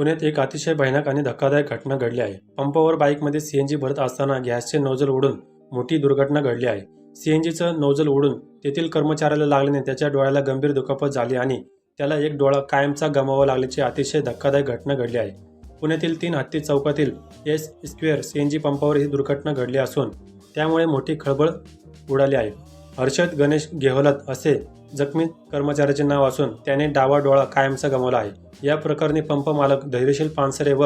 पुण्यात एक अतिशय भयानक आणि धक्कादायक घटना घडली आहे. पंपावर बाईकमध्ये सीएनजी भरत असताना गॅसचे नोजल उडून मोठी दुर्घटना घडली आहे. सीएनजीचं नोजल उडून तेथील कर्मचाऱ्याला लागल्याने त्याच्या डोळ्याला गंभीर दुखापत झाली आणि त्याला एक डोळा कायमचा गमावा लागल्याची अतिशय धक्कादायक घटना घडली आहे. पुण्यातील तीन हत्ती चौकातील एस स्क्वेअर सीएनजी पंपावर ही दुर्घटना घडली असून त्यामुळे मोठी खळबळ उडाली आहे. हर्षद गणेश गेहलत असे जखमी कर्मचाऱ्याचे नाव असून त्याने डावा डोळा कायमचा गमावला आहे. या प्रकरणी पंप मालक धैर्यशील पानसरे व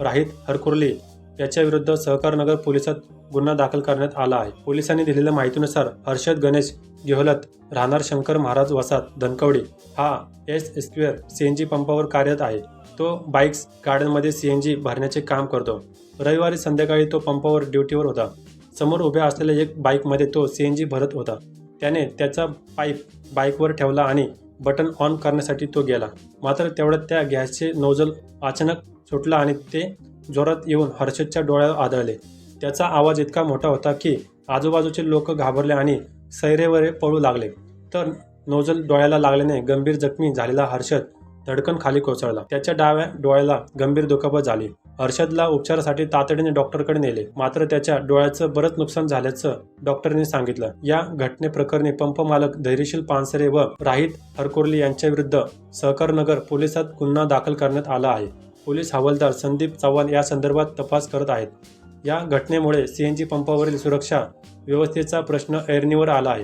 राहित हरकुर्ली याच्याविरुद्ध सहकारनगर पोलिसात गुन्हा दाखल करण्यात आला आहे. पोलिसांनी दिलेल्या माहितीनुसार हर्षद गणेश गेहलत राहणार शंकर महाराज वसात धनकवडी हा एस स्क्वेअर सीएनजी पंपावर कार्यरत आहे. तो बाईक्स गार्डनमध्ये सीएनजी भरण्याचे काम करतो. रविवारी संध्याकाळी तो पंपावर ड्युटीवर होता. समोर उभ्या असलेल्या एक बाईकमध्ये तो सीएनजी भरत होता. त्याने त्याचा पाईप बाईकवर ठेवला आणि बटन ऑन करण्यासाठी तो गेला. मात्र तेवढ्यात त्या गॅसचे नोजल अचानक सुटला आणि ते जोरात येऊन हर्षदच्या डोळ्यावर आदळले. त्याचा आवाज इतका मोठा होता की आजूबाजूचे लोक घाबरले आणि सैरेवरे पळू लागले. तर नोजल डोळ्याला लागल्याने गंभीर जखमी झालेला हर्षद धडकन खाली कोसळला. त्याच्या डाव्या डोळ्याला गंभीर दुखापत झाली. हर्षदला उपचारासाठी तातडीने डॉक्टरकडे नेले. मात्र त्याच्या डोळ्याचं बरंच नुकसान झाल्याचं डॉक्टरने सांगितलं. या घटनेप्रकरणी पंप मालक धैर्यशील पानसरे व राहित हरकोर्ली यांच्याविरुद्ध सहकारनगर पोलिसात गुन्हा दाखल करण्यात आला आहे. पोलीस हवालदार संदीप चव्हाण या संदर्भात तपास करत आहेत. या घटनेमुळे सीएनजी पंपावरील सुरक्षा व्यवस्थेचा प्रश्न ऐरणीवर आला आहे.